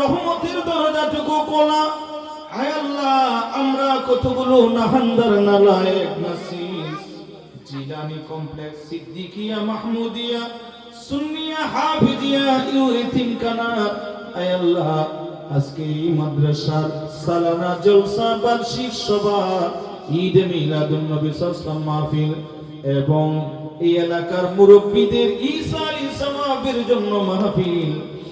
রহমতের দরজাটুকু কোলা আয় আল্লাহ, আমরা কতগুলো নাহান্দার, নালায়েক, নাসিস। জিলানি কমপ্লেক্স, সিদ্দিকিয়া, মাহমুদিয়া, সুন্নিয়া, হাফিজিয়া ইউ এতিমখানা আয় আল্লাহ, আজকে এই মাদ্রাসার সালানা জলসা, বার্ষিক সভা, ঈদ মিলাদুন নবী সাল্লাল্লাহু মাহফিল এবং এই এলাকার মুরব্বীদের ঈসা ঈসা মাহফিল জন্য মাহফিল।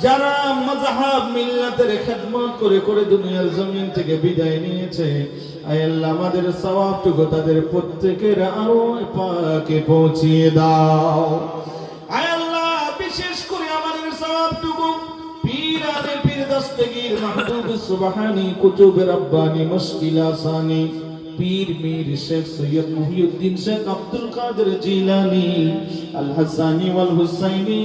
যারা মাযহাব মিল্লাতের খেদমত করে করে দুনিয়ার জমিন থেকে বিদায় নিয়েছে আমাদের সওয়াবটুকু তাদের প্রত্যেকের আরও পাকে পৌঁছিয়ে দাও। আল্লাহ, বিশেষ করে আমাদের সওয়াবটুকু পীর আলে পীর দস্তগীর মাহবুব সুবহানি কুতুব রব্বানি মুশকিল আসানি পীর মীর শেখ সৈয়দ মুহিউদ্দিন শেখ আব্দুল কাদের জিলানি, আল হাসানি ওয়াল হুসাইনি,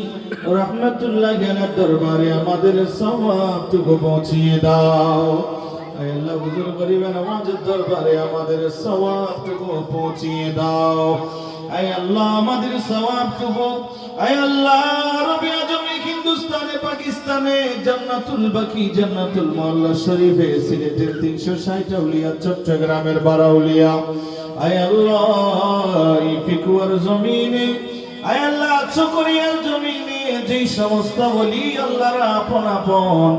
রহমাতুল্লাহ আলাইহির দরবারে আমাদের সওয়াবটুকু পৌঁছিয়ে দাও। আল্লাহ, হুজুর গরিবের নামাজের দরবারে আমাদের সওয়াবটুকু পৌঁছিয়ে দাও। আয় আল্লাহ, আমাদের সওয়াবটুকু আয় আল্লাহ, রবি আজমে হিন্দুস্তানে, পাকিস্তানে জান্নাতুল বাকি, জান্নাতুল মোল্লা শরীফে, সিলেটের তিনশো ষাট আউলিয়া, চট্টগ্রামের বারাউলিয়া আয় আল্লাহ ফিকুয়ার জমিনে, আয় আল্লাহ, চকরিয়ার জমিনে যেই সমস্ত বলি আল্লাহর আপন আপন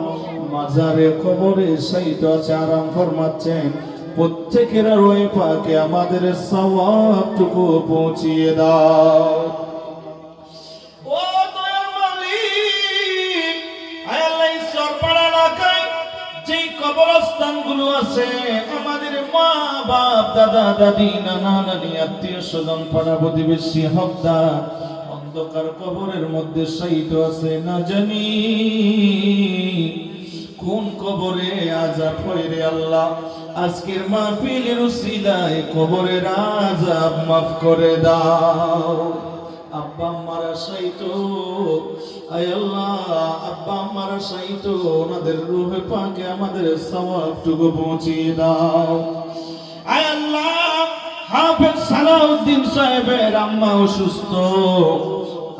মাজারে, কবরে সাইত আছে আরাম ফরমাচ্ছেন, প্রত্যেকের রয়ে পাকে আমাদের সওয়াবটুকু পৌঁছিয়ে দাও। আছে। আমাদের মা বাপ দাদা, দাদি, নানা, নানি, আত্মীয় স্বজন, পাড়া প্রতিবেশী, হকদার, অন্ধকার কবরের মধ্যে শায়িত আছে না জানি। কোন কবরে আজাব হয় রে আল্লাহ? আজকের মাহফিলের উসিলায় কবরের আজাব মাফ করে দাও। আব্বা আম্মারা সাইতো আল্লাহ, আব্বা আম্মারা সাইতো ওনাদের রূহে পাকে আমাদের সওয়াবটুকু পৌঁছিয়ে দাও। আয় আল্লাহ, হাফেজ সালাউদ্দিন সাহেবের আম্মা অসুস্থ।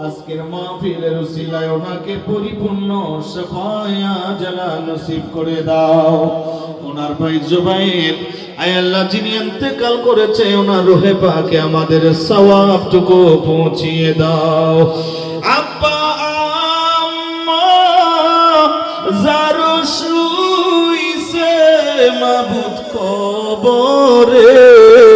আজকের মাহফিলের উসিলায় ওনাকে পরিপূর্ণ সফায়া জালা নসিব করে দাও। ওনার ভাই জুবাইর আয় আল্লাহ, যিনি ইন্তেকাল করেছে, ওনার রোহে পাকে আমাদের সওয়াবটুকু পৌঁছিয়ে দাও। আব্বা, আম্মা, যারো শুইছে মাবুদ কবরে।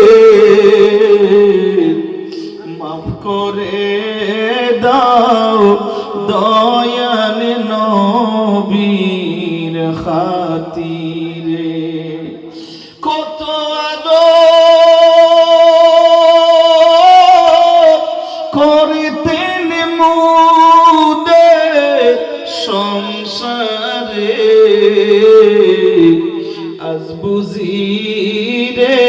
বুঝি রে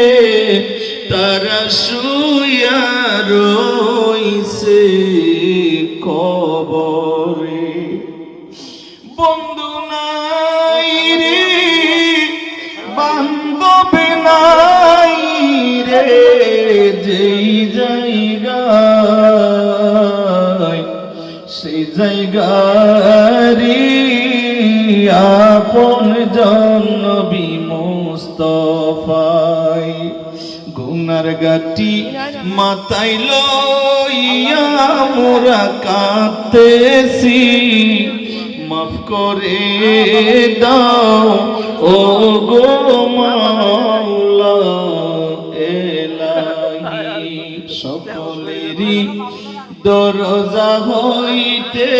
তারা শুয়া রইছে। গাটি মাথায় লইয়া মোরা কাঁদতেছি। মাফ করে দাও ও গো মাওলা এলাহি। সকলেরই দরজা হইতে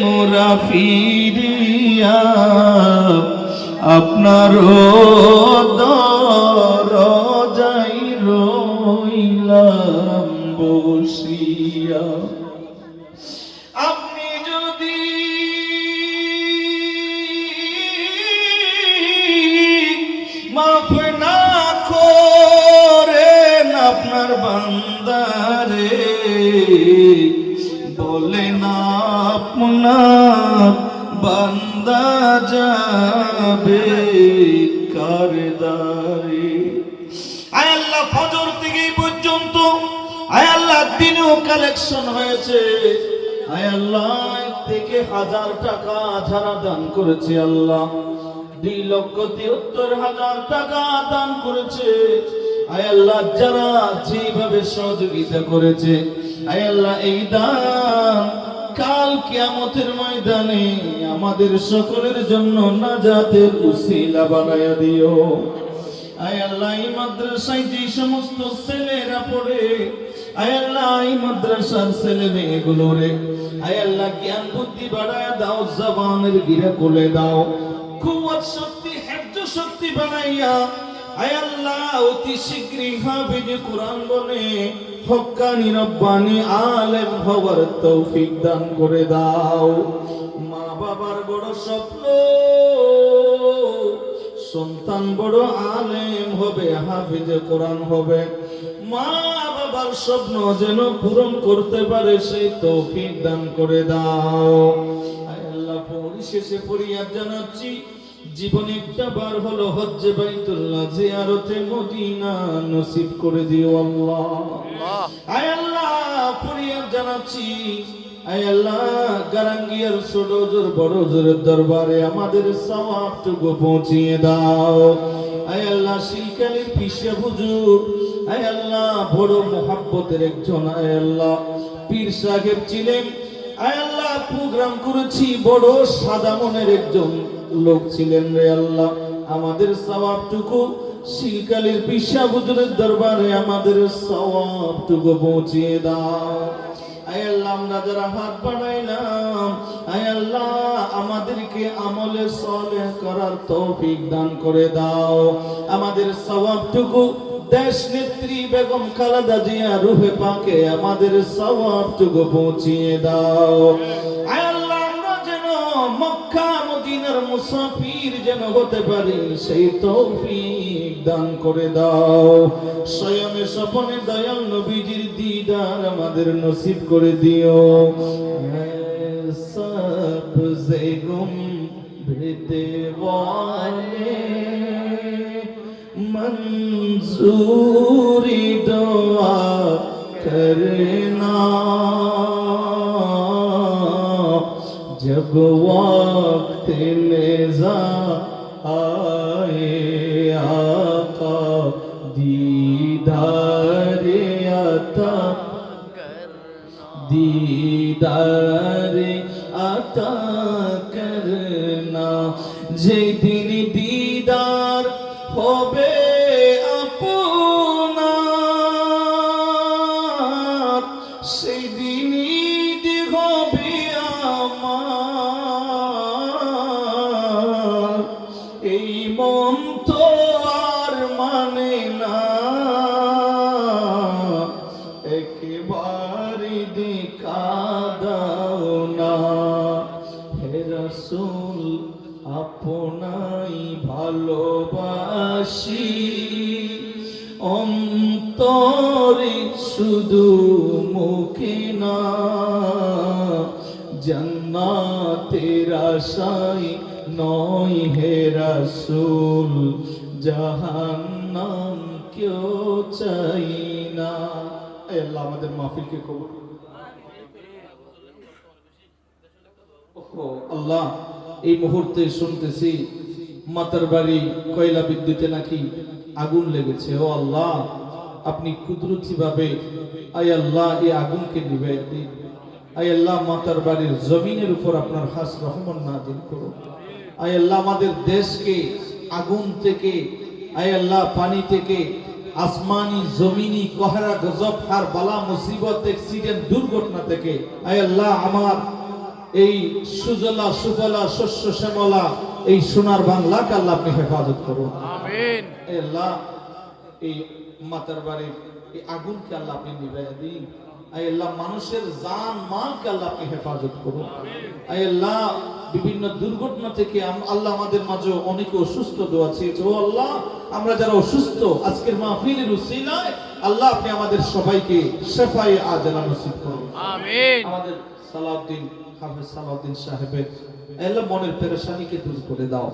মোরা ফিরিয়া আপনার দরজাই আপনার বান্দা যাবে কারদারে। আয় আল্লাহ, ফজর থেকে পর্যন্ত আয় আল্লাহ, দিনেও কালেকশন হয়েছে। আয় আল্লাহ থেকে হাজার টাকা যারা দান করেছে আল্লাহ। দুই লক্ষ তিয়াত্তর হাজার টাকা দান করেছে। আয় আল্লাহ, যারা যেভাবে সহযোগিতা করেছে, আয় আল্লাহ, এই দান কাল কিয়ামতের ময়দানে আমাদের সকলের জন্য নাজাতের উসিলা বানায়া দিও। আয় আল্লাহ, এই মাদ্রাসায় যে সমস্ত ছেলেরা পড়ে, আয় আল্লাহ, এই মাদ্রাসার ছেলে মেয়েগুলো রে, আয় আল্লাহ, জ্ঞান বুদ্ধি বাড়ায় দাও, জবানের গিরা কোলে দাও। কুয়াত শক্তি হেফজ শক্তি বানাইয়া আয় আল্লাহ বনে আলেম তৌফিক দান করে দাও। মা বাবার বড় স্বপ্ন, সন্তান বড় আলেম হবে, হাফিজ কোরআন হবে। মা বাবার স্বপ্ন যেন পূরণ করতে পারে, সেই তৌফিক দান করে দাও। আল্লাহ, পরিশেষে ফরিয়াদ জানাচ্ছি। জীবনে একটা বার হলো হজ্জে বাইতুল্লাহ জিয়ারতে মদিনা নসিব করে দিও আল্লাহ। আয় আল্লাহ ফরিয়াদ জানাচ্ছি। আয় আল্লাহ গারাঙ্গিয়ার ছোট জোর বড় জোরের দরবারে আমাদের সওয়াবটুকু পৌঁছিয়ে দাও। আয় আল্লাহ শিলকালির পিসা হুজুর। আয় আল্লাহ বড় মোহাব্বতের একজন আয় আল্লাহ। পীর সাহেব ছিলেন। আয় আল্লাহ প্রোগ্রাম করেছি বড় সাদা মনের একজন। লোক ছিলেন রে আল্লাহ। আমাদের সওয়াবটুকু শিলকালির পিসা হুজুরের দরবারে আমাদের সওয়াবটুকু পৌঁছিয়ে দাও। আল্লাহ আল্লাহ, আমাদেরকে আমলে সলে করার দান করে দাও। আমাদের সওয়াবটুকু দেশ নেত্রী বেগম খালেদা জিয়া রুহে পাকে আমাদের সওয়াবটুকু পৌঁছিয়ে দাও। হতে পারি সেই তৌফিক দান করে দাও স্বয়নে স্বপনে দয়াল নবীজির দিদার আমাদের নসিব করে দিও সবজে গুম ভিতে ওয়ালে मंजूरी दुआ करना जब वक्त नेजा آئے آقا دیدار عطا دیدار عطا کرنا جے دن মন তো আর মানে না। একেবারে দেখা দাও না। হে রসুল, আপনাই ভালোবাসি। অন্তরে শুধু মুখে না। জন্নাতের আশায় নয় হে রসুল, জাহান্নাম কেউ চাই না। আল্লাহ আমাদের মাহফিলকে কবুল। আল্লাহ, এই মুহূর্তে শুনতেছি মাতার বাড়ি কয়লা বিদ্যুতে নাকি আগুন লেগেছে। ও আল্লাহ, আপনি কুদরতি ভাবে আই আল্লাহ এই আগুনকে নিবে আই আল্লাহ মাতার বাড়ির জমিনের উপর আপনার হাস রহমান না দিন করুন। আই আল্লাহ আমাদের দেশকে আগুন থেকে আই আল্লাহ পানি থেকে আসমানি জমিনি কহরা গজব হার বালা মুসিবত অ্যাক্সিডেন্ট দুর্ঘটনা থেকে আয় আল্লাহ আমার এই সুজলা সুফলা শস্য শ্যামলা এই সোনার বাংলাকে আল্লাহ আপনি হেফাজত করুন। আল্লাহ এই মাতার বাড়ির এই আগুনকে আল্লাহ আপনি নিভাইয়া দিন। আল্লাহ মানুষের জান মালকে আল্লাহ আপনি হেফাজত করুন। আল্লাহ বিভিন্ন দুর্ঘটনা থেকে আল্লাহ আমাদের মাঝে অনেকে অসুস্থ দোয়া চেয়েছে। ও আল্লাহ আমরা যারা অসুস্থ আজকের মাহফিলের উসিলায় আল্লাহ আপনি আমাদের সবাইকে শেফাই আজলা নসিব করুন। আমাদের সালাউদ্দিন হাফেজ সালাউদ্দিন সাহেবের আল্লাহ মনের পেরেশানিকে দূর করে দাও।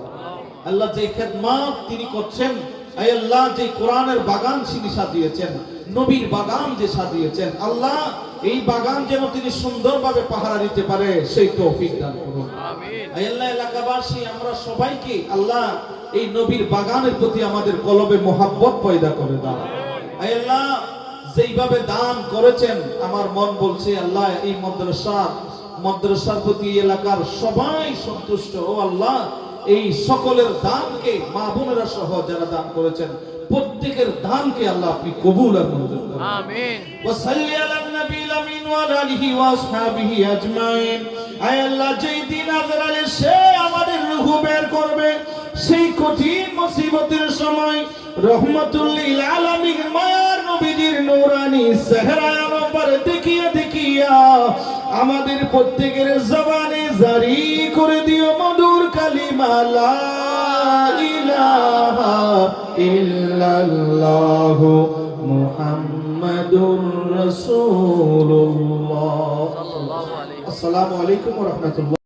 আল্লাহ যে খেদমাত তিনি করছেন আল্লাহ যে কোরআনের বাগান তিনি সাজিয়েছেন নবীর বাগান যে সাজিয়েছেন আল্লাহ এই বাগান যেন তিনি সুন্দরভাবে পাহারা দিতে পারে সেই তৌফিক দান করুন। আল্লাহ এলাকাবাসী আমরা সবাইকে আল্লাহ এই নবীর বাগানের প্রতি আমাদের কলবে মোহাব্বত পয়দা করে দাও। আল্লাহ যেইভাবে দান করেছেন আমার মন বলছে আল্লাহ এই মাদ্রাসা মাদ্রাসার প্রতি এলাকার সবাই সন্তুষ্ট। ও আল্লাহ এই সকলের দানকে মা বোনেরা সহ যারা দান করেছেন প্রত্যেকের দানকে আল্লাহ আপনি কবুল আর মঞ্জুর করুন। আমিন। ওয়া সাল্লি আলা নবিল আমিন ওয়া আলিহি ওয়া আসহাবিহি আজমাইন। আয় আল্লাহ যেই দিন আজরালে সে আমাদের রূহ বের করবে। সেই কঠিন মুসিবতের সময় রহমাতুল লিল আলামিন মায়ার নবীজির নূরানি সেহরা আমার দেখিয়ে দেখিয়া আমাদের প্রত্যেকের জবানে জারি করে দিও মধুর কালিমা লা ইলাহা ইল্লাল্লাহু মুহাম্মাদুর রাসূলুল্লাহ। সাল্লাল্লাহু আলাইহি আসসালামু আলাইকুম ওয়া রাহমাতুল্লাহ।